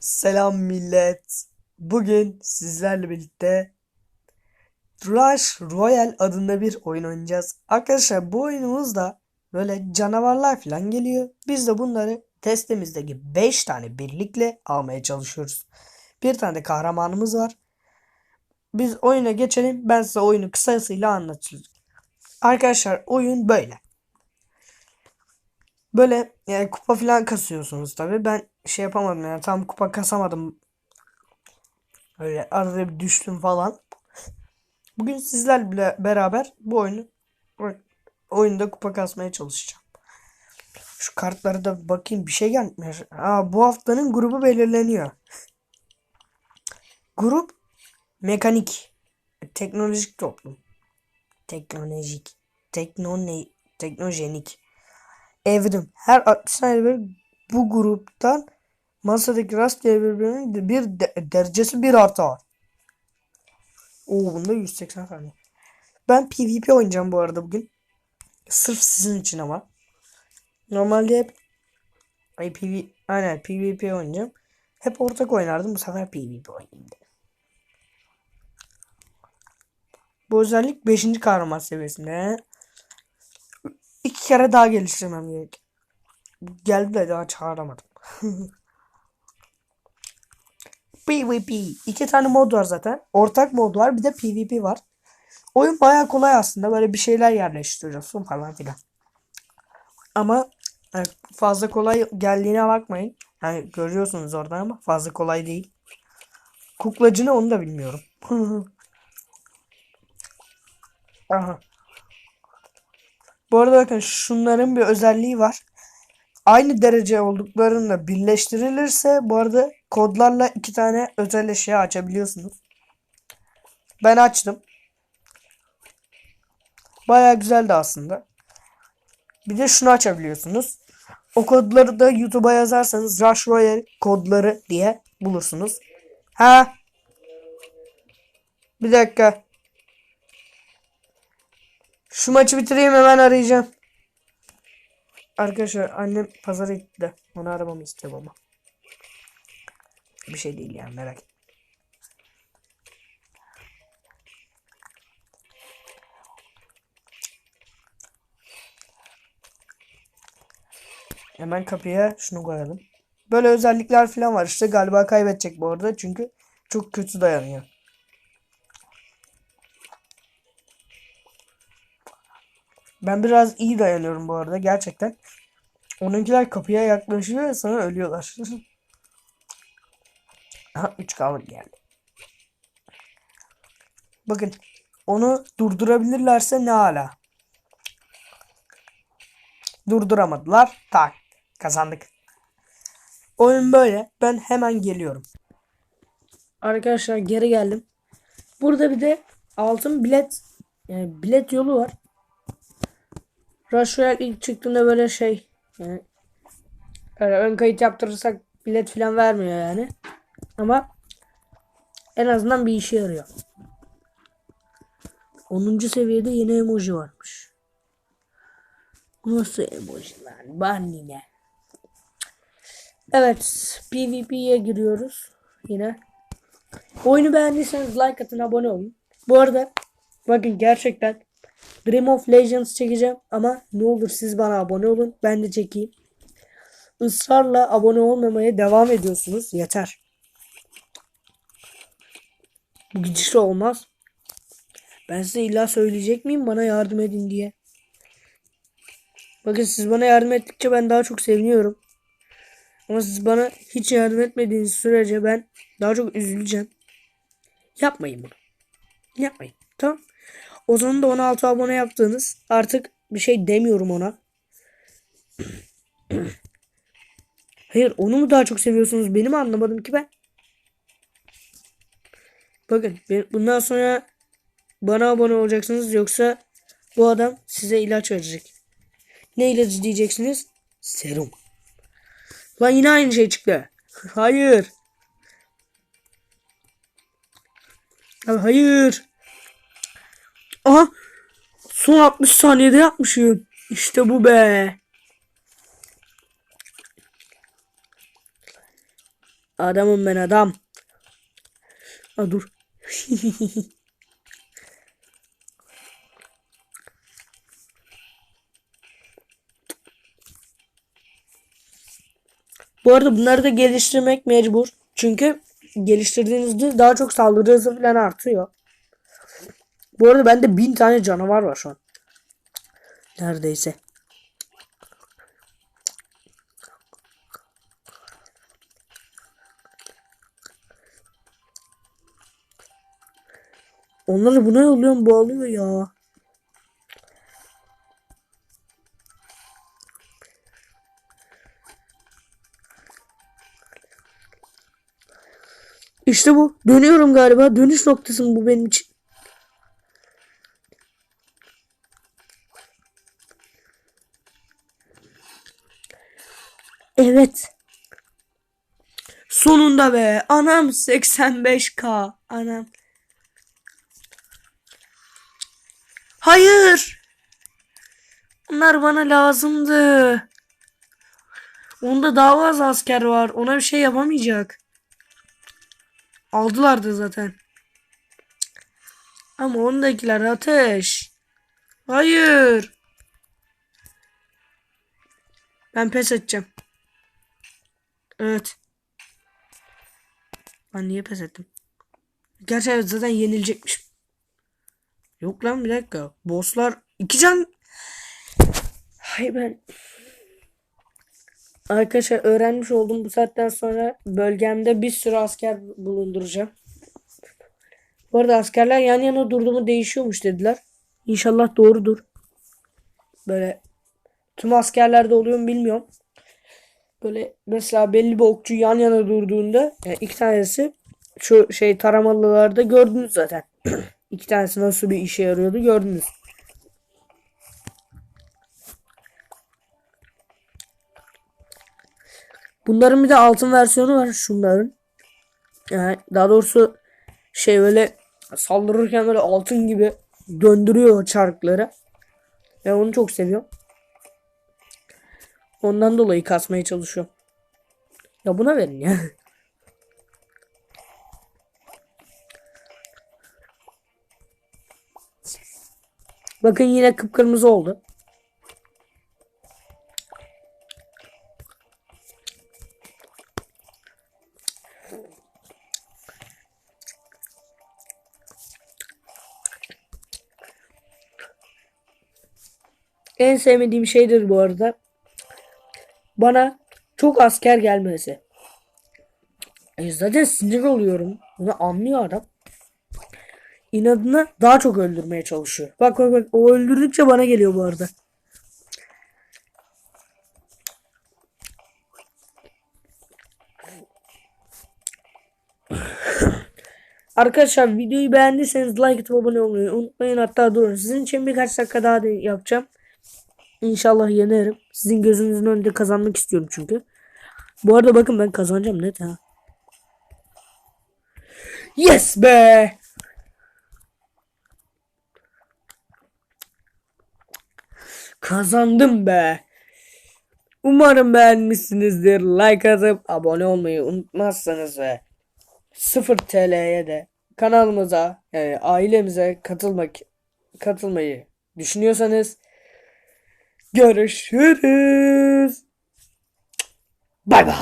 Selam millet. Bugün sizlerle birlikte Rush Royale adında bir oyun oynayacağız. Arkadaşlar bu oyunumuzda böyle canavarlar falan geliyor. Biz de bunları testimizdeki 5 tane birlikle almaya çalışıyoruz. Bir tane de kahramanımız var. Biz oyuna geçelim. Ben size oyunu kısasıyla anlatacağım. Arkadaşlar oyun böyle. Böyle yani kupa falan kasıyorsunuz tabii. Ben şey yapamadım yani tam kupa kasamadım. Öyle arada bir düştüm falan. Bugün sizlerle beraber bu oyunu oyunda kupa kasmaya çalışacağım. Şu kartlara da bakayım bir şey gelmiş. Aa, bu haftanın grubu belirleniyor. Grup mekanik teknolojik toplum. Teknolojik teknone teknojenik evrim. Her 60 saniye bir bu gruptan masadaki rastgele birbirinin bir de- derecesi bir artar. Oo bunda 180 saniye. Ben PvP oynayacağım bu arada bugün. Sırf sizin için ama. Normalde hep ay PV aynen PvP oynayacağım. Hep ortak oynardım. Bu sefer PvP oynayayım. Bu özellik 5. kahraman seviyesinde. İki kere daha geliştirmem gerek. Geldi de daha çağıramadım. PvP. İki tane mod var zaten. Ortak mod var bir de PvP var. Oyun baya kolay aslında. Böyle bir şeyler yerleştiriyorsun falan filan. Ama yani fazla kolay geldiğine bakmayın. Yani görüyorsunuz oradan ama fazla kolay değil. Kuklacı ne onu da bilmiyorum. Aha. Bu arada bakın şunların bir özelliği var. Aynı derece olduklarında birleştirilirse bu arada kodlarla iki tane özel eşya açabiliyorsunuz. Ben açtım. Baya güzeldi aslında. Bir de şunu açabiliyorsunuz. O kodları da YouTube'a yazarsanız Rush Royale kodları diye bulursunuz. Ha? Bir dakika. Şu maçı bitireyim hemen arayacağım. Arkadaşlar annem pazara gitti onu aramamı istiyor baba. Bir şey değil yani merak etme. Hemen kapıya şunu koyalım. Böyle özellikler falan var. İşte galiba kaybedecek bu arada çünkü çok kötü dayanıyor. Ben biraz iyi dayanıyorum bu arada gerçekten. Onunkiler kapıya yaklaşıyor ve sana ölüyorlar. Aha 3 cover geldi. Bakın onu durdurabilirlerse ne ala. Durduramadılar. Tak kazandık. Oyun böyle. Ben hemen geliyorum. Arkadaşlar geri geldim. Burada bir de altın bilet yani bilet yolu var. Rush ilk çıktığında böyle şey yani öyle ön kayıt yaptırırsak bilet falan vermiyor yani. Ama en azından bir işe yarıyor. 10. seviyede yeni emoji varmış. Nasıl emoji lan? Bani ne? Evet. PvP'ye giriyoruz. Yine. Oyunu beğendiyseniz like atın abone olun. Bu arada bakın gerçekten Dream of Legends çekeceğim ama ne olur siz bana abone olun. Ben de çekeyim. Israrla abone olmamaya devam ediyorsunuz. Yeter. Bu gidişle olmaz. Ben size illa söyleyecek miyim bana yardım edin diye. Bakın siz bana yardım ettikçe ben daha çok seviniyorum. Ama siz bana hiç yardım etmediğiniz sürece ben daha çok üzüleceğim. Yapmayın bunu. Yapmayın. Tamam. O zaman da 16 abone yaptığınız artık bir şey demiyorum ona. Hayır onu mu daha çok seviyorsunuz benim anlamadım ki ben. Bakın bundan sonra bana abone olacaksınız yoksa bu adam size ilaç verecek. Ne ilacı diyeceksiniz? Serum. Lan yine aynı şey çıktı. Hayır. Abi hayır. Aha. Son 60 saniyede yapmışım. İşte bu be. Adamım ben adam. Ha dur. Bu arada bunları da geliştirmek mecbur. Çünkü geliştirdiğinizde daha çok saldırı hızı falan artıyor. Bu arada bende bin tane canavar var şu an. Neredeyse. Onları buna yolluyorum bu alıyor ya. İşte bu. Dönüyorum galiba. Dönüş noktası mı bu benim için? Evet. Sonunda be. Anam 85k. Anam. Hayır. Bunlar bana lazımdı. Onda daha az asker var. Ona bir şey yapamayacak. Aldılardı zaten. Ama ondakiler ateş. Hayır. Ben pes edeceğim. Evet. Ben niye pes ettim? Gerçi evet zaten yenilecekmiş. Yok lan bir dakika. Bosslar iki can. Hay ben. Arkadaşlar öğrenmiş oldum bu saatten sonra bölgemde bir sürü asker bulunduracağım. Bu arada askerler yan yana durdu mu değişiyormuş dediler. İnşallah doğrudur. Böyle tüm askerlerde oluyor mu bilmiyorum. Böyle mesela belli bir okçu yan yana durduğunda yani iki tanesi şu şey taramalılarda gördünüz zaten. iki tanesi nasıl bir işe yarıyordu gördünüz. Bunların bir de altın versiyonu var şunların. Yani daha doğrusu şey böyle saldırırken böyle altın gibi döndürüyor çarkları. Ben onu çok seviyorum. Ondan dolayı kasmaya çalışıyorum. Ya buna verin ya. Bakın yine kıpkırmızı oldu. En sevmediğim şeydir bu arada. Bana çok asker gelmesi. E zaten sinir oluyorum. Bunu anlıyor adam. İnadına daha çok öldürmeye çalışıyor. Bak bak bak o öldürdükçe bana geliyor bu arada. Arkadaşlar videoyu beğendiyseniz like atıp abone olmayı unutmayın. Hatta durun sizin için birkaç dakika daha da yapacağım. İnşallah yenerim. Sizin gözünüzün önünde kazanmak istiyorum çünkü. Bu arada bakın ben kazanacağım net ha. Yes be! Kazandım be. Umarım beğenmişsinizdir. Like atıp abone olmayı unutmazsanız ve 0 TL'ye de kanalımıza yani ailemize katılmak katılmayı düşünüyorsanız görüşürüz. Bay bay.